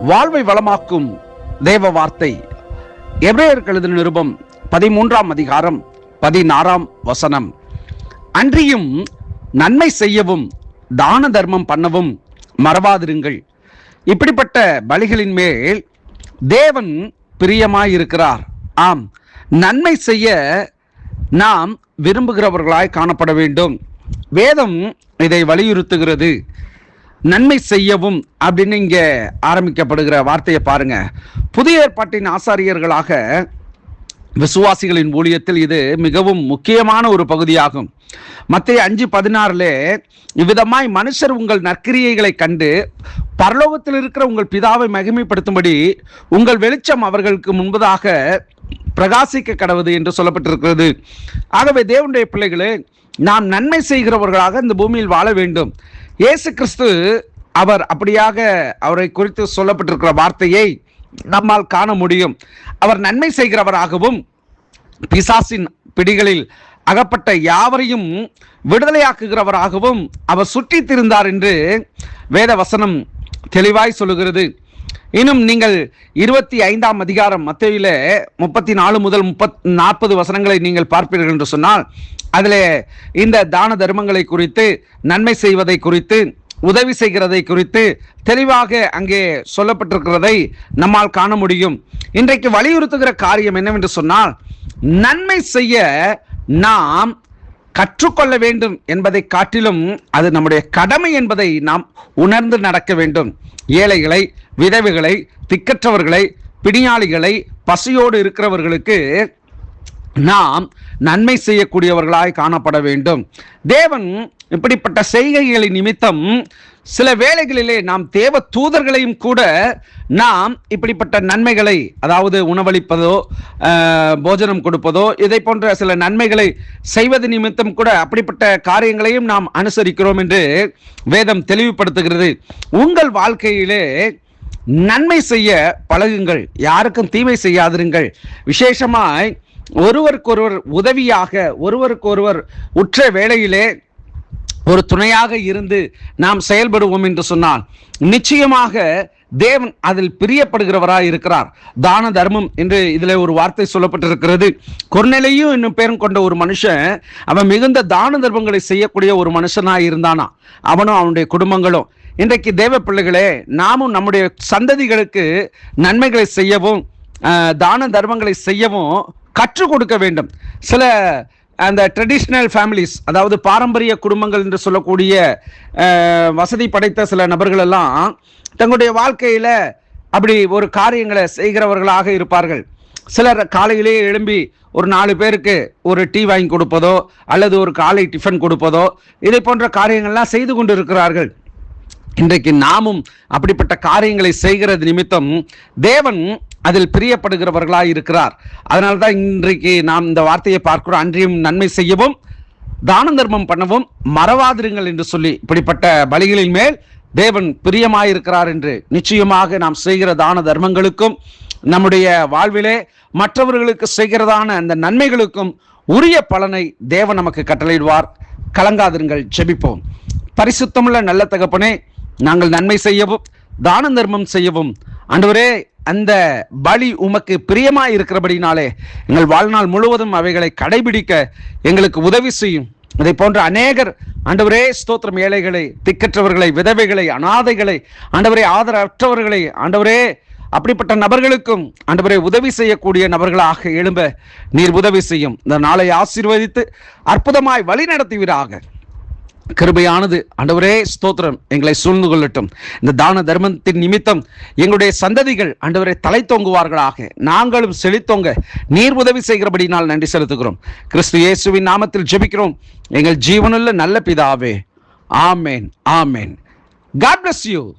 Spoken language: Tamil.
வாழ்வை வளமாக்கும் தேவ வார்த்தை. எப்ரேயர் எழுதின நிருபம் பதிமூன்றாம் அதிகாரம் பதினாறாம் வசனம். அன்றியும் நன்மை செய்யவும் தான தர்மம் பண்ணவும் மறவாதிருங்கள். இப்படிப்பட்ட பலிகளின் மேல் தேவன் பிரியமாயிருக்கிறார். ஆம் நன்மை செய்ய நாம் விரும்புகிறவர்களாய் காணப்பட வேண்டும். வேதம் இதை வலியுறுத்துகிறது. நன்மை செய்யவும் அப்படின்னு இங்கே ஆரம்பிக்கப்படுகிற வார்த்தையை பாருங்க. புதிய ஏற்பாட்டின் ஆசாரியர்களாக விசுவாசிகளின் ஊழியத்தில் இது மிகவும் முக்கியமான ஒரு பகுதியாகும். மத்திய அஞ்சு பதினாறுல இவ்விதமாய் மனுஷர் உங்கள் நற்கிரியைகளை கண்டு பரலோகத்தில் இருக்கிற உங்கள் பிதாவை மகிமைப்படுத்தும்படி உங்கள் வெளிச்சம் அவர்களுக்கு முன்பதாக பிரகாசிக்க கடவுது என்று சொல்லப்பட்டிருக்கிறது. ஆகவே தேவனுடைய பிள்ளைகளே நாம் நன்மை செய்கிறவர்களாக இந்த பூமியில் வாழ வேண்டும். இயேசு கிறிஸ்து அவர் அப்படியாக அவரை குறித்து சொல்லப்பட்டிருக்கிற வார்த்தையை நம்மால் காண முடியும். அவர் நன்மை செய்கிறவராகவும் பிசாசின் பிடிகளில் அகப்பட்ட யாவரையும் விடுதலையாக்குகிறவராகவும் அவர் சுற்றி திருந்தார் என்று வேத வசனம் தெளிவாய் சொல்லுகிறது. இன்னும் நீங்கள் இருபத்தி ஐந்தாம் அதிகாரம் மத்தியில் முப்பத்தி நாலு முதல் முப்பத் நாற்பது வசனங்களை நீங்கள் பார்ப்பீர்கள் என்று சொன்னால் அதில் இந்த தான தர்மங்களை குறித்து நன்மை செய்வதை குறித்து உதவி செய்கிறதை குறித்து தெளிவாக அங்கே சொல்லப்பட்டிருக்கிறதை நம்மால் காண முடியும். இன்றைக்கு வலியுறுத்துகிற காரியம் என்னவென்று சொன்னால் நன்மை செய்ய நாம் கற்றுக்கொள்ள வேண்டும் என்பதை காட்டிலும் அது நம்முடைய கடமை என்பதை நாம் உணர்ந்து நடக்க வேண்டும். ஏழைகளை விதவைகளை திக்கற்றவர்களை பிணியாளிகளை பசியோடு இருக்கிறவர்களுக்கு நாம் நன்மை செய்யக்கூடியவர்களாய் காணப்பட வேண்டும். தேவன் இப்படிப்பட்ட செய்கைகளை நிமித்தம் சில வேளைகளிலே நாம் தேவ தூதர்களையும் கூட நாம் இப்படிப்பட்ட நன்மைகளை அதாவது உணவளிப்பதோ போஜனம் கொடுப்பதோ இதை போன்ற சில நன்மைகளை செய்வது நிமித்தம் கூட அப்படிப்பட்ட காரியங்களையும் நாம் அனுசரிக்கிறோம் என்று வேதம் தெளிவுபடுத்துகிறது. உங்கள் வாழ்க்கையிலே நன்மை செய்ய பழகுங்கள். யாருக்கும் தீமை செய்யாதிருங்கள். விசேஷமாய் ஒருவருக்கொருவர் உதவியாக ஒருவருக்கொருவர் உற்ற வேளையிலே ஒரு துணையாக இருந்து நாம் செயல்படுவோம் என்று சொன்னால் நிச்சயமாக தேவன் அதில் பிரியப்படுகிறவராய் இருக்கிறார். தான தர்மம் என்று இதில் ஒரு வார்த்தை சொல்லப்பட்டிருக்கிறது. கொர்நிலையும் என்னும் பேரும் கொண்ட ஒரு மனுஷன் அவன் மிகுந்த தான தர்மங்களை செய்யக்கூடிய ஒரு மனுஷனாக இருந்தானா? அவனும் அவனுடைய குடும்பங்களும். இன்றைக்கு தேவ பிள்ளைகளே நாமும் நம்முடைய சந்ததிகளுக்கு நன்மைகளை செய்யவும் தான தர்மங்களை செய்யவும் கற்றுக் கொடுக்க வேண்டும். சில அந்த ட்ரெடிஷ்னல் ஃபேமிலிஸ் அதாவது பாரம்பரிய குடும்பங்கள் என்று சொல்லக்கூடிய வசதி படைத்த சில நபர்கள் எல்லாம் தங்களுடைய வாழ்க்கையில் அப்படி ஒரு காரியங்களை செய்கிறவர்களாக இருப்பார்கள். சிலர் காலையிலேயே எழும்பி ஒரு நாலு பேருக்கு ஒரு டீ வாங்கி கொடுப்பதோ அல்லது ஒரு காலை டிஃபன் கொடுப்பதோ இதை போன்ற காரியங்கள்லாம் செய்து கொண்டு இருக்கிறார்கள் இன்றைக்கு நாமும் அப்படிப்பட்ட காரியங்களை செய்கிறது நிமித்தம் தேவன் அதில் பிரியப்படுகிறவர்களாக இருக்கிறார். அதனால தான் இன்றைக்கு நாம் இந்த வார்த்தையை பார்க்கிறோம். அன்றியும் நன்மை செய்யவும் தான தர்மம் பண்ணவும் மறவாதிருங்கள் என்று சொல்லி இப்படிப்பட்ட பலிகளின் மேல் தேவன் பிரியமாயிருக்கிறார் என்று நிச்சயமாக நாம் செய்கிற தான தர்மங்களுக்கும் நம்முடைய வாழ்விலே மற்றவர்களுக்கு செய்கிறதான அந்த நன்மைகளுக்கும் உரிய பலனை தேவன் நமக்கு கட்டளையிடுவார். கலங்காதிருங்கள் செபிப்போம் பரிசுத்தமுள்ள நல்ல தகப்பனே நாங்கள் நன்மை செய்யவும் தான தர்மம் செய்யவும் அன்றுவரே அந்த பலி உமக்கு பிரியமா இருக்கிறபடினாலே எங்கள் வாழ்நாள் முழுவதும் அவைகளை கடைபிடிக்க எங்களுக்கு உதவி செய்யும். இதை போன்ற அநேகர் ஆண்டவரே ஸ்தோத்திரம் ஏழைகளை திக்கற்றவர்களை விதவைகளை அனாதைகளை ஆண்டவரே ஆதரவற்றவர்களை ஆண்டவரே அப்படிப்பட்ட நபர்களுக்கும் ஆண்டவரை உதவி செய்யக்கூடிய நபர்களாக எழும்ப நீர் உதவி செய்யும். இந்த நாளை ஆசீர்வதித்து அற்புதமாய் வழி நடத்துவீராக கிருபையானது. ஆண்டவரே ஸ்தோத்திரம். எங்களை சூழ்ந்து கொள்ளட்டும். இந்த தான தர்மத்தின் நிமித்தம் எங்களுடைய சந்ததிகள் ஆண்டவரை தலை தொங்குவார்களாக. நாங்களும் செழித்தோங்க நீர் உதவி செய்கிறபடினால் நன்றி செலுத்துகிறோம். கிறிஸ்து இயேசுவின் நாமத்தில் ஜெபிக்கிறோம். எங்கள் ஜீவனுள்ள நல்ல பிதாவே. ஆமேன் ஆமேன். God bless you